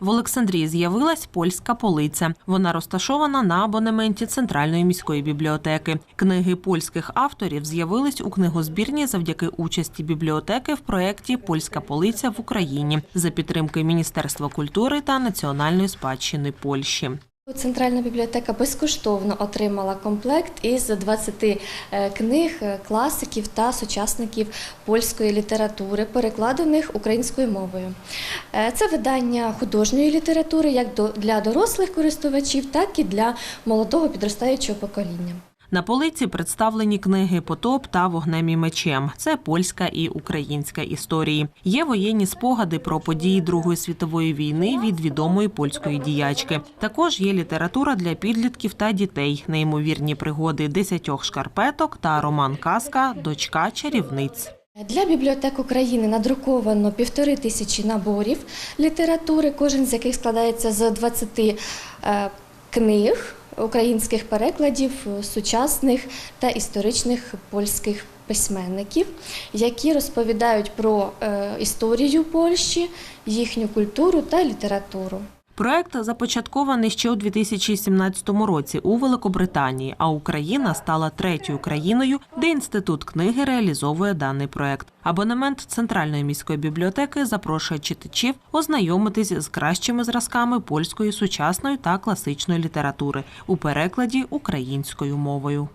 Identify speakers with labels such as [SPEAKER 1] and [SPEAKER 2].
[SPEAKER 1] В Олександрії з'явилась польська полиця. Вона розташована на абонементі Центральної міської бібліотеки. Книги польських авторів з'явились у книгозбірні завдяки участі бібліотеки в проєкті Польська полиця в Україні за підтримки Міністерства культури та національної спадщини Польщі.
[SPEAKER 2] Центральна бібліотека безкоштовно отримала комплект із 20 е, книг е, класиків та сучасників польської літератури, перекладених українською мовою. Е, Це видання художньої літератури як для дорослих користувачів, так і для молодого підростаючого покоління.
[SPEAKER 1] На полиці представлені книги Потоп та Вогнем і мечем. Це польська і українська історії. Є воєнні спогади про події Другої світової війни від відомої польської діячки. Також є література для підлітків та дітей, неймовірні пригоди десятьох шкарпеток та роман Казка Дочка чарівниць.
[SPEAKER 2] Для бібліотек України надруковано півтори тисячі наборів літератури, кожен з яких складається з 20 е, книг українських перекладів е, сучасних та історичних польських письменників, які розповідають про е, історію Польщі, їхню культуру та літературу.
[SPEAKER 1] Проект започаткований ще у 2017 році у Великобританії, а Україна стала третьою країною, де інститут книги реалізовує даний проект. Абонемент центральної міської бібліотеки запрошує читачів ознайомитись з кращими зразками польської сучасної та класичної літератури у перекладі українською мовою.